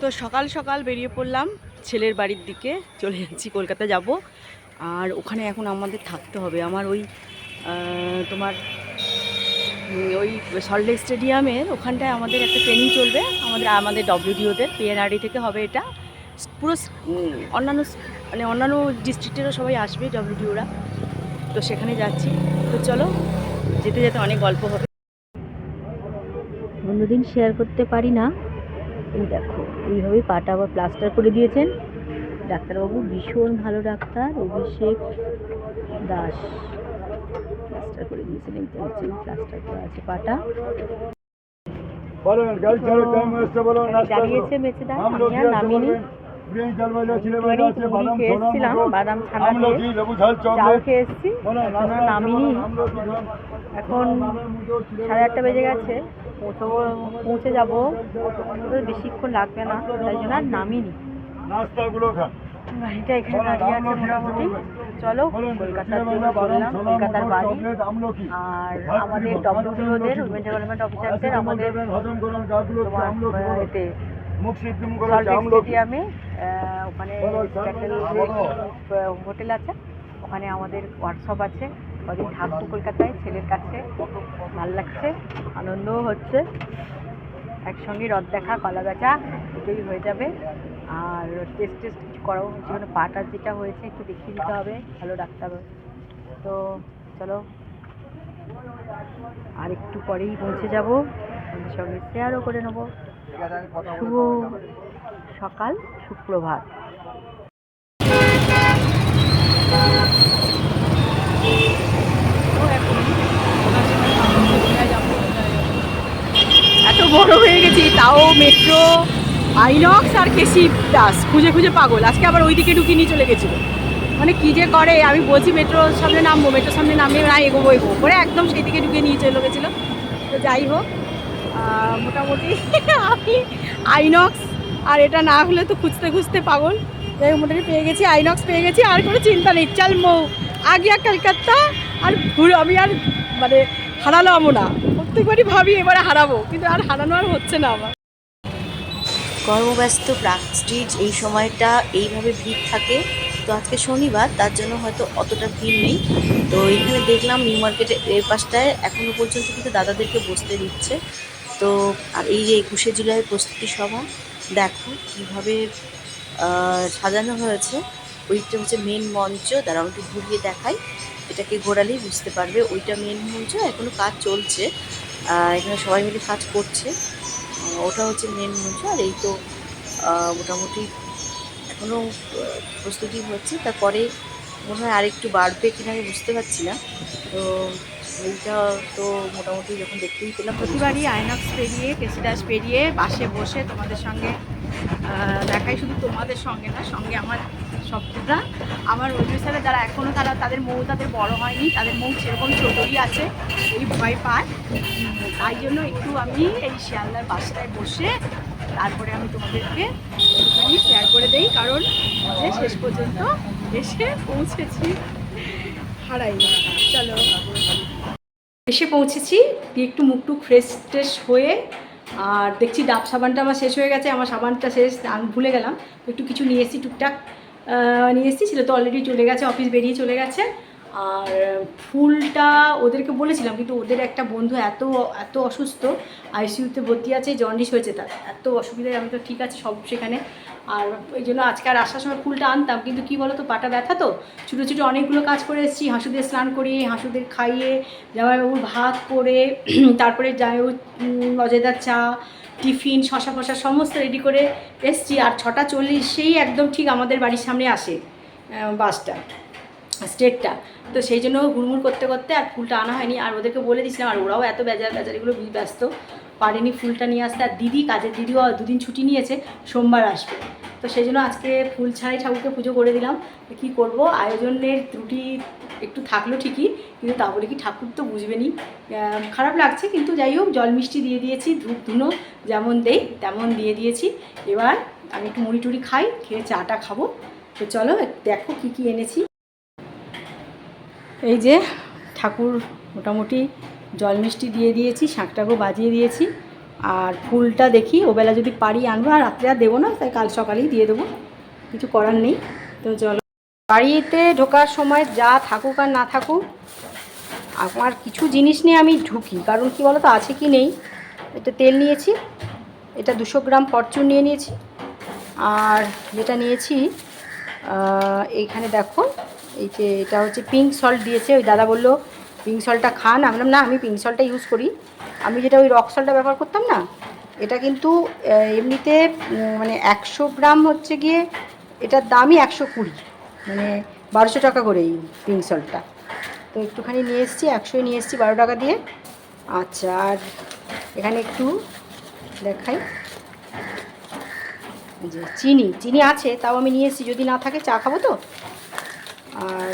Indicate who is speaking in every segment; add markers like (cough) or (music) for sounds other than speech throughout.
Speaker 1: তো সকাল সকাল বেরিয়ে পড়লাম ছেলের বাড়ির দিকে, চলে যাচ্ছি কলকাতা যাব। আর ওখানে এখন আমাদের থাকতে হবে। আমার ওই তোমার ওই সল্টলেক স্টেডিয়ামের ওখানটায় আমাদের একটা ট্রেনিং চলবে। আমাদের আমাদের ডব্লিউডিওদের পিএনআরডি থেকে হবে এটা। পুরো অন্যান্য মানে অন্যান্য ডিস্ট্রিক্টেরও সবাই আসবে ডব্লিউডিওরা তো সেখানে যাচ্ছি। তো চলো, যেতে যেতে অনেক গল্প হবে। অন্যদিন শেয়ার করতে পারি না। এই দেখো এইভাবেই পাটা আবার প্লাস্টার করে দিয়েছেন। ডাক্তারবাবু ভীষণ ভালো ডাক্তার অভিষেক দাস। প্লাস্টার করে দিয়েছেন এই হচ্ছে প্লাস্টার করা আছে পাটা। দাঁড়িয়েছে মেচেদা
Speaker 2: আমি
Speaker 1: আর নামিনি।
Speaker 2: বাদাম
Speaker 1: খেয়ে ছানা এসেছি। নামিনি। এখন সাড়ে আটটা বেজে গেছে পৌঁছবো পৌঁছে যাব। বেশিক্ষণ লাগবে না তাই জন্য আর নামিনি। গাড়িটা এখানে দাঁড়িয়ে আছে মোটামুটি। চলো কলকাতার জন্য চললাম কলকাতার বাড়ি। আর আমাদের ডব্লিউডিওদের উইমেন ডেভেলপমেন্ট অফিসারদের আমাদের এতে সল্টলেক স্টেডিয়ামে ওখানে। হোটেল আছে। ওখানে আমাদের ওয়ার্কশপ আছে। কদিন থাকব কলকাতায় ছেলের কাছে ভালো লাগছে আনন্দও হচ্ছে। একসঙ্গে রথ দেখা কলা বেচা দুটোই হয়ে যাবে। আর টেস্ট টেস্ট কিছু করাও হচ্ছে মানে পাটা যেটা হয়েছে একটু দেখিয়ে দিতে হবে ভালো ডাক্তার তো চলো আর একটু পরেই পৌঁছে যাব। সঙ্গে শেয়ারও করে নেব। শুভ সকাল, সুপ্রভাত। এত বড় হয়ে গেছি, তাও মেট্রো আইনক্স আর কেসি দাস খুঁজে খুঁজে পাগল। আজকে আবার ওইদিকে ঢুকিয়ে নিয়ে চলে গেছিল। মানে কি যে করে, আমি বলছি মেট্রোর সামনে নামবো মেট্রোর সামনে নামলে না এগোবো এগোবো। করে একদম সেই দিকে ঢুকিয়ে নিয়ে চলে গেছিল। তো যাই হোক মোটামুটি (laughs) আমি আইনক্স, আর এটা না হলে তো খুঁজতে খুঁজতে পাগল। যাই হোক, মোটামুটি পেয়ে গেছি, আইনক্স পেয়ে গেছি, আর কোনো চিন্তা নেই। চাল মৌ আগিয়া কলকাতা, আর ঘুরে আমি আর মানে হারালামও না। প্রত্যেকবারই ভাবি এবারে হারাবো, কিন্তু আর হারানো আর হচ্ছে না আমার।
Speaker 3: কর্মব্যস্ত প্রাক স্ট্রিট এই সময়টা এইভাবে ভিড় থাকে। তো আজকে শনিবার, তার জন্য হয়তো অতটা ভিড় নেই। তো এখানে দেখলাম নিউ মার্কেটের এর পাশটায় এখনও পর্যন্ত কিন্তু দাদাদেরকে বসতে দিচ্ছে। তো আর এই যে একুশে জুলাইয়ের প্রস্তুতি সভা, দেখো কীভাবে সাজানো হয়েছে। ওইটা হচ্ছে মেন মঞ্চ, দাঁড়াও একটু ঘুরিয়ে দেখাই। এটাকে ঘোরালেই বুঝতে পারবে, ওইটা মেন মঞ্চ এখনও কাজ চলছে। এখানে সবাই মিলে কাজ করছে। ওটা হচ্ছে মেন মঞ্চ, আর এই তো মোটামুটি এখনও প্রস্তুতি হচ্ছে। তারপরে মনে হয় আরেকটু বাড়বে কিনা আমি বুঝতে পারছি না। তো এইটা তো মোটামুটি যখন দেখতেই পেলাম।
Speaker 1: প্রতিবারই আইনক্স পেরিয়ে কেসিডাস পেরিয়ে বাসে বসে তোমাদের সঙ্গে দেখাই শুধু তোমাদের সঙ্গে না, সঙ্গে আমার সবটা আমার ওয়েবসাইটে যারা এখনও তারা, তাদের মৌ তাদের বড় হয়নি, তাদের মৌ সেরকম ছোটোই আছে, এই ভয় পায়। তাই জন্য একটু আমি এই শিয়ালদার বাসটায় বসে তারপরে আমি তোমাদেরকে একটুখানি শেয়ার করে দেই, কারণ যে শেষ পর্যন্ত এসে পৌঁছেছি। হারাই চলো। এসে পৌঁছেছি, দিয়ে একটু মুখ টুক ফ্রেশ ট্রেশ হয়ে, আর দেখছি ডাব সাবানটা আমার শেষ হয়ে গেছে, আমার সাবানটা শেষ, আমি ভুলে গেলাম, একটু কিছু নিয়ে এসেছি টুকটাক নিয়ে এসেছি ছেলে তো অলরেডি চলে গেছে অফিস বেরিয়ে চলে গেছে, আর ফুলটা ওদেরকে বলেছিলাম, কিন্তু ওদের একটা বন্ধু এত এত অসুস্থ আইসিইউতে ভর্তি আছে জন্ডিস হয়েছে তার, এত অসুবিধায় আমি তো ঠিক আছে, সব সেখানে আর ওই জন্য আজকে আর আসার সময় ফুলটা আনতাম কিন্তু কি বলো তো পাটা ব্যথা তো। ছোটো ছোটো অনেকগুলো কাজ করে এসেছি হাঁসুদের স্নান করিয়ে হাঁসুদের খাইয়ে জামাইবাবুর ভাত করে (clears throat) তারপরে জামাইবাবু উম, মজাদার চা টিফিন শশা ফশা সমস্ত রেডি করে এসছি। আর ছটা চল্লিশেই একদম ঠিক আমাদের বাড়ির সামনে আসে বাসটা স্টেটটা। তো সেই জন্য হুড়মুড় করতে করতে আর ফুলটা আনা হয়নি। আর ওদেরকে বলে দিয়েছিলাম আর ওরাও এত বেজার বেজারিগুলো ব্যস্ত। পারেনি ফুলটা নিয়ে আসতে। আর দিদি কাজের দিদিও দুদিন ছুটি নিয়েছে, সোমবার আসবে। তো সেই জন্য আজকে ফুল ছাড়াই ঠাকুরকে পুজো করে দিলাম। কী করব? আয়োজনের ত্রুটি একটু থাকল ঠিকই, কিন্তু তা বলে কি ঠাকুর তো বুঝবেনি খারাপ লাগছে, কিন্তু যাই হোক, জল মিষ্টি দিয়ে দিয়েছি, ধূপ ধুনো যেমন দেই, তেমন দিয়ে দিয়েছি। এবার আমি একটু মুড়ি টুড়ি খাই, খেয়ে চাটা খাব। তো চলো, দেখো কী কী এনেছি। এই যে ঠাকুর মোটামুটি জল মিষ্টি দিয়ে দিয়েছি, শাঁকটাকেও বাজিয়ে দিয়েছি। আর ফুলটা দেখি, ওবেলা যদি পারি আনব, আর রাত্রে আর দেবো না, তাই কাল সকালেই দিয়ে দেবো। কিছু করার নেই। তো জল বাড়িতে ঢোকার সময় যা থাকুক আর না থাকুক, আমার কিছু জিনিস নিয়ে আমি ঢুকি। কারণ কি বলো তো আছে কি নেই? এটা তেল নিয়েছি, এটা দুশো গ্রাম ফরচুন নিয়ে নিয়েছি। আর যেটা নিয়েছি এইখানে দেখো, এই যে এটা হচ্ছে পিঙ্ক সল্ট দিয়েছে, ওই দাদা বলল পিঙ্ক সল্টটা খান। আমি না, আমি পিঙ্ক সল্টটা ইউজ করি। আমি যেটা ওই রক সল্টটা ব্যবহার করতাম না, এটা কিন্তু এমনিতে মানে একশো গ্রাম হচ্ছে গিয়ে, এটার দামই একশো কুড়ি। মানে বারোশো টাকা করে এই পিঙ্ক সল্টটা তো একটুখানি নিয়ে এসেছি, একশোই নিয়ে এসেছি বারো টাকা দিয়ে। আচ্ছা আর এখানে একটু দেখাই। যে চিনি চিনি আছে, তাও আমি নিয়ে এসেছি। যদি না থাকে চা খাব তো। আর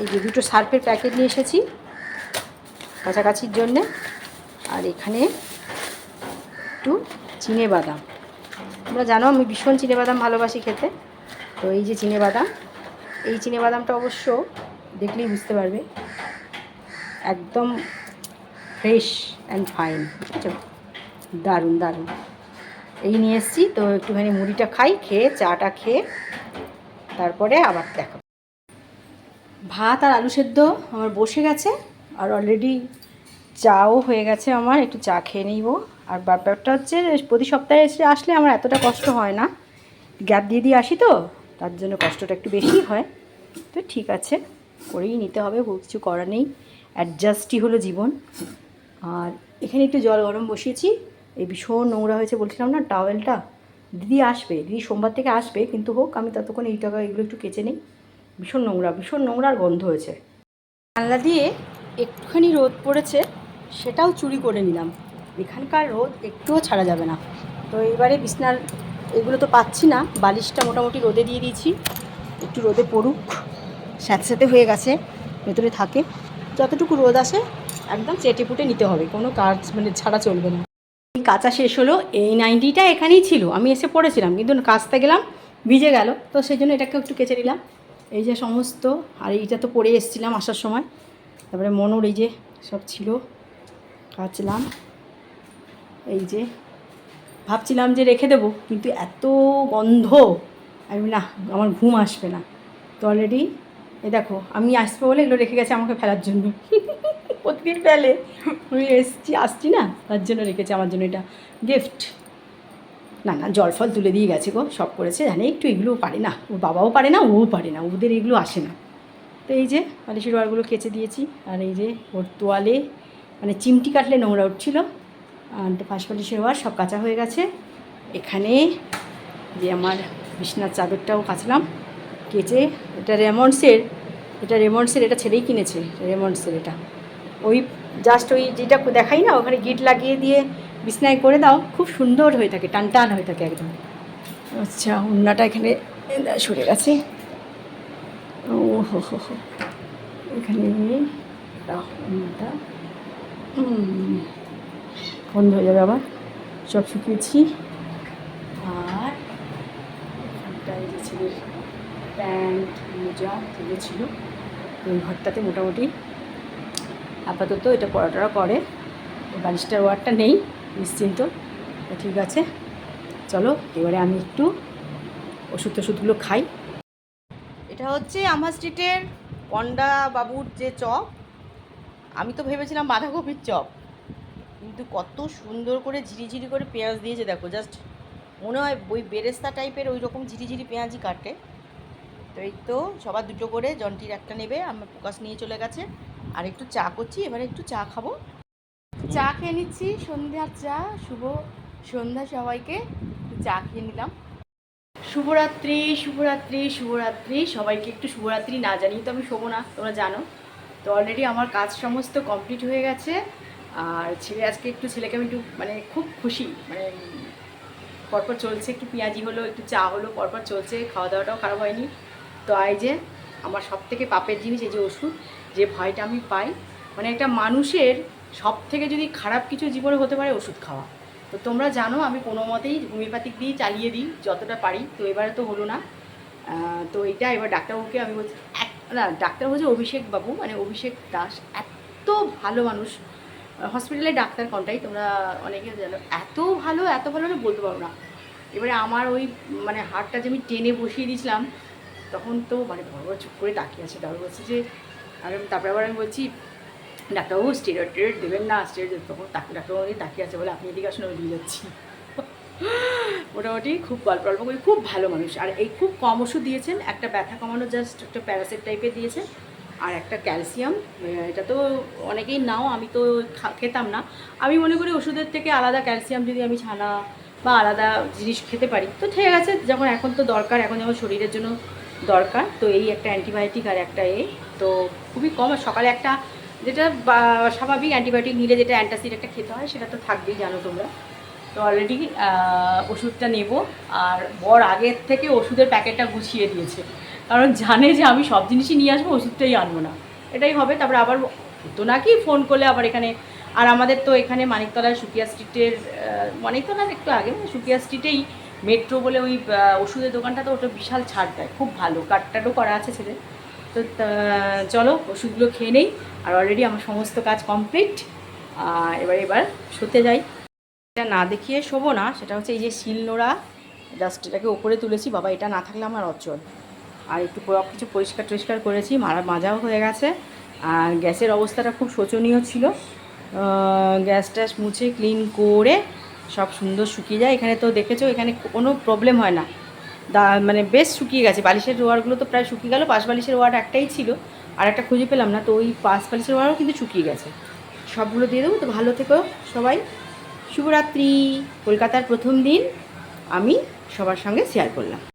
Speaker 1: এই যে দুটো সার্ফের প্যাকেট নিয়ে এসেছি। কাছাকাছির জন্যে। আর এখানে একটু চিনে বাদাম। তোমরা জানো আমি ভীষণ চিনে বাদাম ভালোবাসি খেতে। তো এই যে চিনে বাদাম, এই চিনে বাদামটা অবশ্য দেখলেই বুঝতে পারবে, একদম ফ্রেশ অ্যান্ড ফাইন ঠিক দারুণ দারুণ। এই নিয়ে এসেছি, তো একটুখানি মুড়িটা খাই, খেয়ে, চাটা খেয়ে, তারপরে আবার দেখো। ভাত আর আলু সেদ্ধ আমার বসে গেছে। আর অলরেডি চাও হয়ে গেছে আমার, একটু চা খেয়ে নিব। আর ব্যাপারটা হচ্ছে, প্রতি সপ্তাহে এসে আসলে আমার এতটা কষ্ট হয় না। গ্যাপ দিয়ে দিয়ে আসি তো, তার জন্য কষ্টটা একটু বেশি হয়। তো ঠিক আছে, করেই নিতে হবে কিছু করার নেই। অ্যাডজাস্টই হলো জীবন। আর এখানে একটু জল গরম বসিয়েছি। এই ভীষণ নোংরা হয়েছে বলছিলাম না টাওয়েলটা দিদি আসবে, দিদি সোমবার থেকে আসবে, কিন্তু হোক, আমি ততক্ষণ এই টাকা এগুলো একটু কেচে নিই। ভীষণ নোংরা ভীষণ নোংরা আর গন্ধ হয়েছে। জানলা দিয়ে একটুখানি রোদ পড়েছে, সেটাও চুরি করে নিলাম। এখানকার রোদ একটুও ছাড়া যাবে না। তো এবারে বিছনার এগুলো তো পাচ্ছি না, বালিশটা মোটামুটি রোদে দিয়ে দিয়েছি। একটু রোদে পড়ুক, স্যাঁতস্যাঁতে হয়ে গেছে, ভেতরে থাকে। যতটুকু রোদ আসে, একদম চেটে পুটে নিতে হবে, কোনো কাজ মানে ছাড়া চলবে না। কাঁচা শেষ হলো, এই নাইনটিটা এখানেই ছিল। আমি এসে পড়েছিলাম, কিন্তু কাচতে গেলাম, ভিজে গেল। তো সেই জন্য এটাকে একটু কেচে নিলাম। এই যে সমস্ত, আর এইটা তো পরে এসেছিলাম আসার সময়। তারপরে মনোর এই যে সব ছিল কাচলাম এই যে ভাবছিলাম যে রেখে দেবো, কিন্তু এত গন্ধ। আমি না, আমার ঘুম আসবে না। তো অলরেডি এ দেখো, আমি আসব বলে এগুলো রেখে গেছে আমাকে ফেলার জন্য। (laughs) প্রতিদিন ফেলে। আমি এসছি, আসছি না, তার জন্য রেখেছে আমার জন্য এটা গিফট না না, জল ফল তুলে দিয়ে গেছে গো, সব করেছে। জানে একটু এগুলোও পারে না, ওর বাবাও পারে না ওও পারে না, ওদের এগুলো আসে না। তো এই যে বালিশের ওয়ারগুলো কেচে দিয়েছি, আর এই যে ওর তোয়ালে মানে চিমটি কাটলে নোংরা উঠছিল আর পাশ বালিশের ওয়ার সব কাঁচা হয়ে গেছে। এখানে যে আমার বিছনার চাদরটাও কাচলাম, কেচে, এটা রেমন্ডসের এটা রেমন্ডসের, এটা ছেলেই কিনেছে, রেমন্ডসের এটা। ওই জাস্ট ওই যেটা দেখাই না, ওখানে গিট লাগিয়ে দিয়ে বিছনায় করে দাও, খুব সুন্দর হয়ে থাকে টান টান হয়ে থাকে একদম। আচ্ছা উন্নাটা এখানে সরে গেছে। হো হো হো এখানে উন্নাটা হুম, বন্ধ হয়ে যাবে আবার। সব শুকিয়েছি। আর ছেলের প্যান্ট মোজা যেগুলো ছিল। ঘরটাতে মোটামুটি আপাতত এটা পড়াটা করে। বালিশটার ওয়ারটা নেই নিশ্চিন্ত। ঠিক আছে। চলো এবারে আমি একটু ওষুধ টষুধগুলো খাই। এটা হচ্ছে আমার স্ট্রিটের পন্ডা বাবুর যে চপ। আমি তো ভেবেছিলাম বাঁধাকপির চপ। কিন্তু কত সুন্দর করে ঝিরিঝিরি করে পেঁয়াজ দিয়েছে, দেখো জাস্ট মনে হয় ওই বেরেস্তা টাইপের ওই রকম ঝিরিঝিরি পেঁয়াজই কাটে। তো এই তো সবার দুটো করে, জন্টির একটা নেবে, আমার প্রকাশ নিয়ে চলে গেছে। আর একটু চা করছি, এবারে একটু চা খাব। চা খেয়ে নিচ্ছি সন্ধ্যার চা, শুভ সন্ধ্যা সবাইকে চা খেয়ে নিলাম। শুভরাত্রি শুভরাত্রি শুভরাত্রি। সবাইকে একটু শুভরাত্রি না জানি তো আমি শোবো না, তোমরা জানো। তো অলরেডি আমার কাজ সমস্ত কমপ্লিট হয়ে গেছে। আর ছেলে আজকে একটু ছেলেকে আমি একটু মানে খুব খুশি মানে পরপর চলছে, একটু পেঁয়াজি হলো, একটু চা হলো, পরপর চলছে খাওয়া দাওয়াটাও খারাপ হয়নি। তো এই যে, আমার সব থেকে পাপের জিনিস, এই যে ওষুধ, যে ভয়টা আমি পাই মানে একটা মানুষের সব থেকে যদি খারাপ কিছু জীবনে হতে পারে ওষুধ খাওয়া। তো তোমরা জানো, আমি কোনো মতেই হোমিওপ্যাথিক দিয়ে চালিয়ে দিই, যতটা পারি। তো এবারে তো হলো না। তো এটা এবার ডাক্তারবাবুকে আমি বলছি, এক, না, ডাক্তার হচ্ছে অভিষেক বাবু মানে অভিষেক দাস। এত ভালো মানুষ। হসপিটালে ডাক্তার কোনটাই? তোমরা অনেকে জানো। এত ভালো এত ভালো না বলতে পারব না। এবারে আমার ওই মানে হাড়টা যে আমি টেনে বসিয়ে দিয়েছিলাম, তখন তো মানে বড় বড় চুপ করে তাকিয়ে আছে। তারপর বলছে যে, আর তারপরে আবার আমি বলছি ডাক্তারবাবু স্টেরয়েড টেরয়েড দেবেন না স্টেরয়েড তখন তাকে ডাক্তারবাবু তাকিয়ে আছে বলে আপনি এদিকে আসুন, আমি দিয়ে যাচ্ছি। মোটামুটি খুব গল্প গল্প করি। খুব ভালো মানুষ। আর এই খুব কম ওষুধ দিয়েছেন। একটা ব্যথা কমানো জাস্ট একটা প্যারাসেট টাইপের দিয়েছেন। আর একটা ক্যালসিয়াম এটা তো অনেকেই নাও, আমি তো খেতাম না। আমি মনে করি ওষুধের থেকে আলাদা ক্যালসিয়াম যদি আমি ছানা বা আলাদা জিনিস খেতে পারি। তো ঠিক আছে যখন এখন তো দরকার, এখন যেমন শরীরের জন্য দরকার। তো এই একটা অ্যান্টিবায়োটিক আর একটা এ। তো খুবই কম। সকালে একটা যেটা স্বাভাবিক অ্যান্টিবায়োটিক নিলে যেটা অ্যান্টাসিড একটা খেতে হয়, সেটা তো থাকবেই, জানো তোমরা। তো অলরেডি ওষুধটা নেব, আর বর আগের থেকে ওষুধের প্যাকেটটা গুছিয়ে দিয়েছে। কারণ জানে যে আমি সব জিনিসই নিয়ে আসব, ওষুধটাই আনব না। এটাই হবে, তারপরে আবার তো নাকি ফোন করলে আবার এখানে, আর আমাদের তো এখানে মানিকতলায় সুকিয়া স্ট্রিটের মানিকতলার একটু আগে মানে সুকিয়া স্ট্রিটেই মেট্রো বলে ওই ওষুধের দোকানটা তো ওটা বিশাল ছাড় দেয়, খুব ভালো কার্ডটারও করা আছে ছেলে। তো চলো, ওষুধগুলো খেয়ে নেই, আর অলরেডি আমার সমস্ত কাজ কমপ্লিট এবার এবার শুতে যাই। এটা না দেখিয়ে শোবো না, সেটা হচ্ছে এই যে শিলনোড়া জাস্ট এটাকে ওপরে তুলেছি, বাবা, এটা না থাকলে আমার অচল। আর একটু সব কিছু পরিষ্কার টরিষ্কার করেছি, মারা, মাজাও হয়ে গেছে। আর গ্যাসের অবস্থাটা খুব শোচনীয় ছিল। গ্যাস ট্যাস মুছে ক্লিন করে সব সুন্দর শুকিয়ে যায়। এখানে তো দেখেছ, এখানে কোনো প্রবলেম হয় না। দা মানে বেশ শুকিয়ে গেছে। বালিশের ওয়ারগুলো তো প্রায় শুকিয়ে গেল পাশ বালিশের ওয়ার একটাই ছিল। আর একটা খুঁজে পেলাম না, তো ওই পাশ বালিশের ওয়ারও কিন্তু শুকিয়ে গেছে। সবগুলো দিয়ে দেবো, তো ভালো থেকো সবাই। শুভরাত্রি। কলকাতার প্রথম দিন আমি সবার সঙ্গে শেয়ার করলাম।